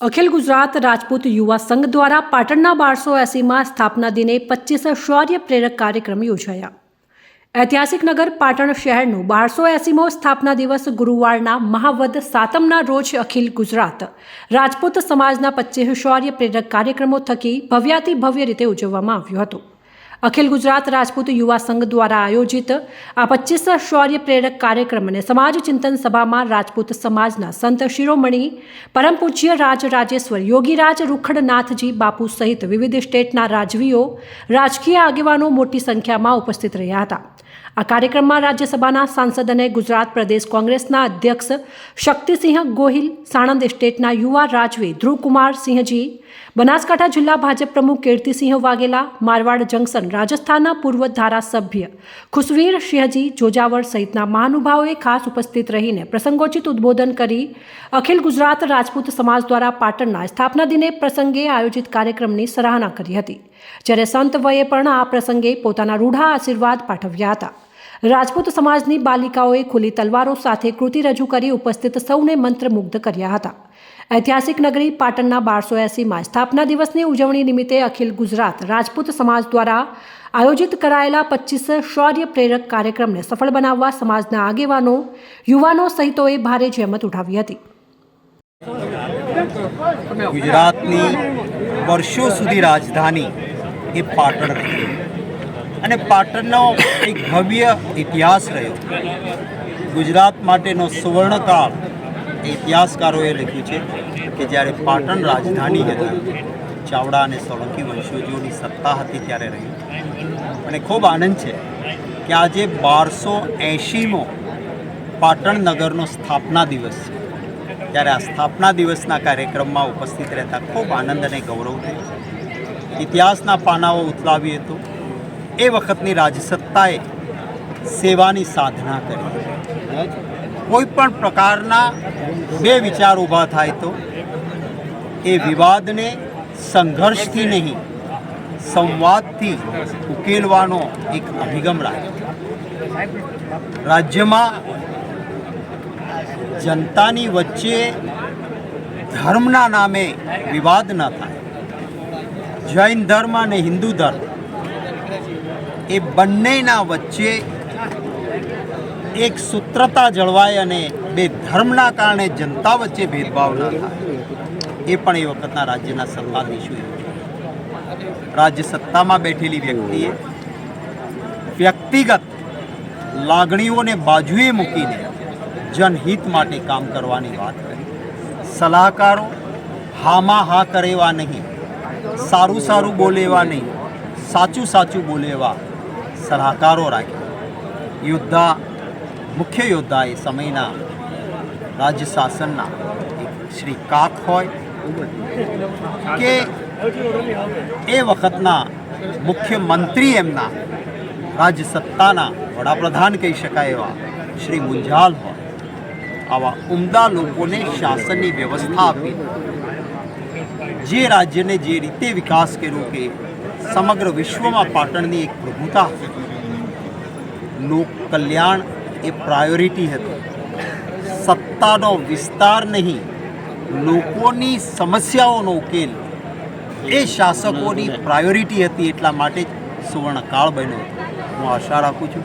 અખિલ ગુજરાત રાજપૂત યુવા સંઘ દ્વારા પાટણના બારસો એસીમાં સ્થાપના દિને પચીસ શૌર્ય પ્રેરક કાર્યક્રમ યોજાયા. ઐતિહાસિક નગર પાટણ શહેરનું બારસો એસીમો સ્થાપના દિવસ ગુરુવારના મહાવદ સાતમના રોજ અખિલ ગુજરાત રાજપૂત સમાજના પચીસ શૌર્ય પ્રેરક કાર્યક્રમો થકી ભવ્યાતિ ભવ્ય રીતે ઉજવવામાં આવ્યો હતો. અખિલ ગુજરાત રાજપૂત યુવા સંઘ દ્વારા આયોજિત આ પચીસ શૌર્ય પ્રેરક કાર્યક્રમ અને સમાજ ચિંતન સભામાં રાજપૂત સમાજના સંત શિરોમણી, પરમ પૂજ્ય રાજરાજેશ્વર, યોગીરાજ રૂખડનાથજી, બાપુ સહિત વિવિધ સ્ટેટના રાજવીઓ, રાજકીય આગેવાનો મોટી સંખ્યામાં ઉપસ્થિત રહ્યા હતા. આ કાર્યક્રમમાં રાજ્યસભાના સાંસદ અને ગુજરાત પ્રદેશ કોંગ્રેસના અધ્યક્ષ શક્તિસિંહ ગોહિલ, સાણંદ સ્ટેટના યુવા રાજવી ધ્રુવકુમાર સિંહજી, બનાસકાંઠા જિલ્લા ભાજપ પ્રમુખ કીર્તિસિંહ વાઘેલા, મારવાડ જંકશન રાજસ્થાનના પૂર્વ ધારાસભ્ય ખુશવીર સિંહજી, જોજાવર સહિતના મહાનુભાવોએ ખાસ ઉપસ્થિત રહીને પ્રસંગોચિત ઉદ્બોધન કરી અખિલ ગુજરાત રાજપૂત સમાજ દ્વારા પાટણના સ્થાપના દિને પ્રસંગે આયોજિત કાર્યક્રમની સરાહના કરી હતી. જ્યારે સંત વયે પણ આ પ્રસંગે પોતાના રૂઢા આશીર્વાદ પાઠવ્યા હતા. રાજપૂત સમાજની બાલિકાઓએ ખુલ્લી તલવારો સાથે કૃતિ રજૂ કરી ઉપસ્થિત સૌને મંત્રમુગ્ધ કર્યા હતા. ઐતિહાસિક નગરી પાટણના બારસો એસીમાં સ્થાપના દિવસની ઉજવણી નિમિત્તે અખિલ ગુજરાત રાજપૂત સમાજ દ્વારા આયોજિત કરાયેલા પચીસ શૌર્ય પ્રેરક કાર્યક્રમને સફળ બનાવવા સમાજના આગેવાનો, યુવાનો સહિતોએ ભારે જહેમત ઉઠાવી હતી. ગુજરાતની વર્ષો સુધી રાજધાની એ પાટણ રહી. અને પાટણનો એક ભવ્ય ઇતિહાસ રહ્યો. ગુજરાત માટેનો સુવર્ણકાળ ઇતિહાસકારોએ લખ્યું છે કે જ્યારે પાટણ રાજધાની હતી, ચાવડા અને સોલંકી વંશોજીઓની સત્તા હતી ત્યારે રહી. અને ખૂબ આનંદ છે કે આજે બારસો એંશીમો પાટણ નગરનો સ્થાપના દિવસ છે. ત્યારે આ સ્થાપના દિવસના કાર્યક્રમમાં ઉપસ્થિત રહેતા ખૂબ આનંદ અને ગૌરવ થયું. ઇતિહાસના પાનાઓ ઉથલાવી હતું. એ વખતની રાજસત્તાએ સેવાની સાધના કરી. કોઈ પણ પ્રકારના બે વિચાર ઊભા થાય તો એ વિવાદને સંઘર્ષથી નહીં, સંવાદથી ઉકેલવાનો એક અભિગમ રાખ્યો રાજ્યમાં જનતાની વચ્ચે ધર્મના નામે વિવાદ ન થાય. જૈન ધર્મ અને હિન્દુ ધર્મ એ બંનેના વચ્ચે એક સૂત્રતા જળવાય અને બે ધર્મના કારણે જનતા વચ્ચે ભેદભાવ ના થાય. એ પણ એ વખતના રાજ્યના સત્તાધીશોએ રાજ્ય સત્તામાં બેઠેલી વ્યક્તિએ વ્યક્તિગત લાગણીઓને બાજુએ મૂકીને જનહિત માટે કામ કરવાની વાત કરી. સલાહકારો હામાં હા કરેવા નહીં. સારું સારું બોલેવા નહીં. સાચું સાચું બોલે એવા સલાહકારો રાખ્યા યોદ્ધા મુખ્ય યોદ્ધા એ સમયના રાજ્ય શાસનના શ્રી કાક હોય કે એ વખતના મુખ્યમંત્રી એમના રાજ્ય સત્તાના વડાપ્રધાન કહી શકાય એવા શ્રી મુંજાલ હોય આવા ઉમદા લોકોને શાસનની વ્યવસ્થા આપી જે રાજ્યને જે રીતે વિકાસ કર્યો કે સમગ્ર વિશ્વમાં પાટણની એક પ્રભુતા. લોક કલ્યાણ એ પ્રાયોરિટી હતી. સત્તાનો વિસ્તાર નહીં, લોકોની સમસ્યાઓનો ઉકેલ એ શાસકોની પ્રાયોરિટી હતી એટલા માટે જ સુવર્ણકાળ બન્યો હું આશા રાખું છું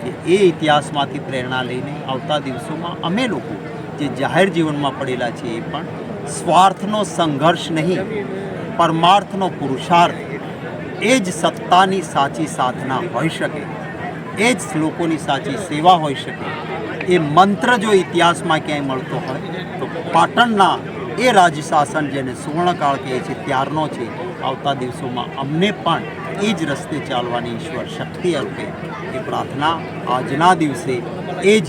કે એ ઇતિહાસમાંથી પ્રેરણા લઈને આવતા દિવસોમાં અમે લોકો જે જાહેર જીવનમાં પડેલા છે એ પણ સ્વાર્થનો સંઘર્ષ નહીં, પરમાર્થનો પુરુષાર્થ એ જ સત્તાની સાચી સાધના હોઈ શકે, એ જ લોકોની સાચી સેવા હોઈ શકે, એ મંત્ર જો ઇતિહાસમાં ક્યાંય મળતો હોય, તો પાટણના એ રાજશાસન જેને સુવર્ણકાળ કહે છે, ત્યારનો છે, આવતા દિવસોમાં અમને પણ એ જ રસ્તે ચાલવાની ઈશ્વર શક્તિ આપે એ પ્રાર્થના આજના દિવસે એ જ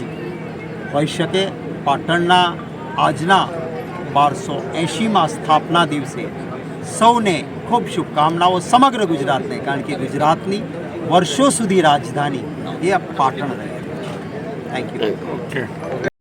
હોઈ શકે. પાટણના આજના બારસો એંશીમાં સ્થાપના દિવસે સૌને ખૂબ શુભકામનાઓ સમગ્ર ગુજરાતને, કારણ કે ગુજરાતની વર્ષો સુધી રાજધાની એ પાટણ રહે. Thank you